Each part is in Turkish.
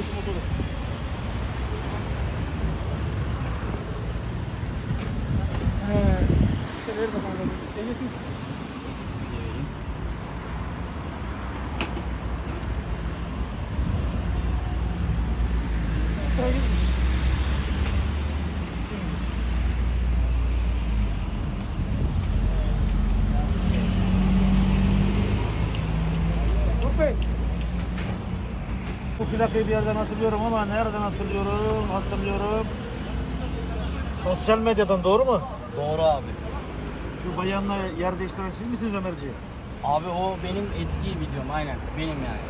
al şu motoru. Evet. Şeyleri de Bu plakayı bir yerden hatırlıyorum ama nereden hatırlıyorum? Hatırlıyorum. Sosyal medyadan doğru mu? Doğru abi. Şu bayanla yer değiştiren siz misiniz Ömerci? Abi o benim eski videom aynen. Benim yani.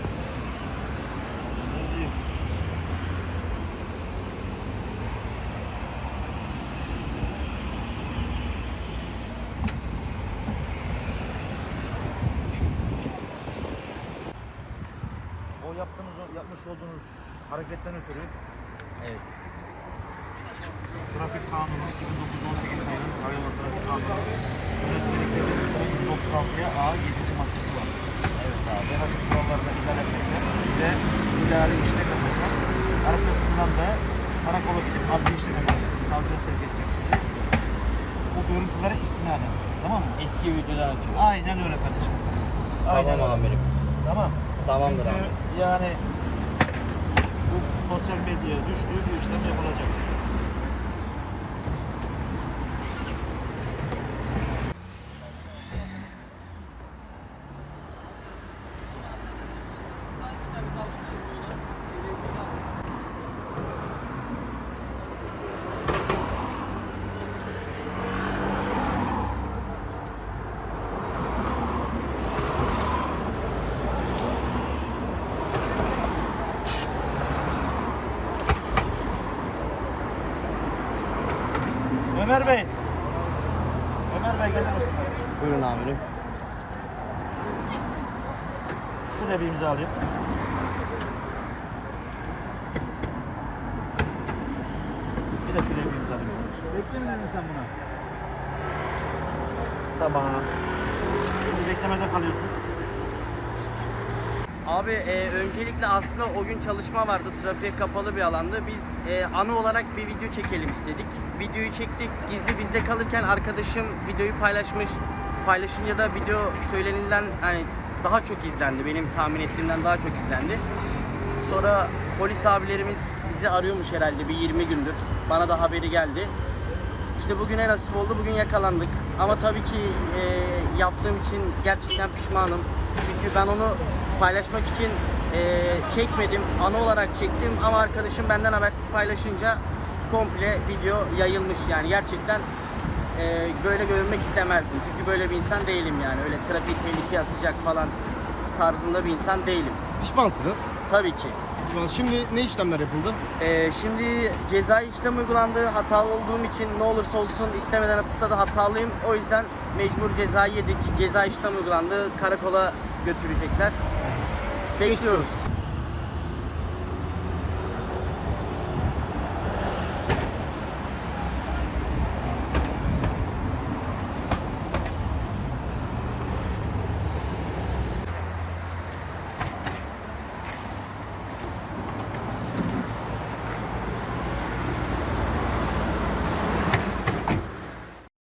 Ömerci. O yaptığınız, yapmış olduğunuz hareketten ötürü Evet. Trafik Kanunu 2009-18 sayılı Karayolu Trafik Kanunu yönetmelikleri 136'ya A 7. maddesi var. Evet abi. Trafik kurallarına ihlal etmekle size idari işlem yapacak. Arkasından da karakola gidip adli işlem yapacak. Savcıya sevk edeceğim sizi. Bu görüntülere istinaden. Tamam mı? Eski videolar açıyorum. Aynen öyle kardeşim. Tamam öyle. amirim. Tamam. Tamamdır Çünkü abi. Yani bu sosyal medyaya düştüğü bu işlem yapılacak. Ömer Bey. Ömer Bey gelir misin? Buyurun amirim. Şuraya bir imza alayım. Bir de şuraya bir imza alayım. Beklemedin mi sen buna? Tamam. Şimdi beklemede kalıyorsun. Abi e, öncelikle aslında o gün çalışma vardı. Trafiğe kapalı bir alandı. Biz e, anı olarak bir video çekelim istedik. Videoyu çektik. Gizli bizde kalırken arkadaşım videoyu paylaşmış. Paylaşınca da video söylenilen hani daha çok izlendi. Benim tahmin ettiğimden daha çok izlendi. Sonra polis abilerimiz bizi arıyormuş herhalde bir 20 gündür. Bana da haberi geldi. İşte bugüne nasip oldu. Bugün yakalandık. Ama tabii ki e, yaptığım için gerçekten pişmanım. Çünkü ben onu paylaşmak için e, çekmedim. Ana olarak çektim ama arkadaşım benden habersiz paylaşınca komple video yayılmış yani. Gerçekten e, böyle görünmek istemezdim. Çünkü böyle bir insan değilim yani. Öyle trafik tehlikeye atacak falan tarzında bir insan değilim. Pişmansınız. Tabii ki. Şimdi ne işlemler yapıldı? Ee, şimdi cezai işlem uygulandı. Hatalı olduğum için ne olursa olsun istemeden atılsa da hatalıyım. O yüzden mecbur ceza yedik. Ceza işlem uygulandı. Karakola götürecekler. Bekliyoruz.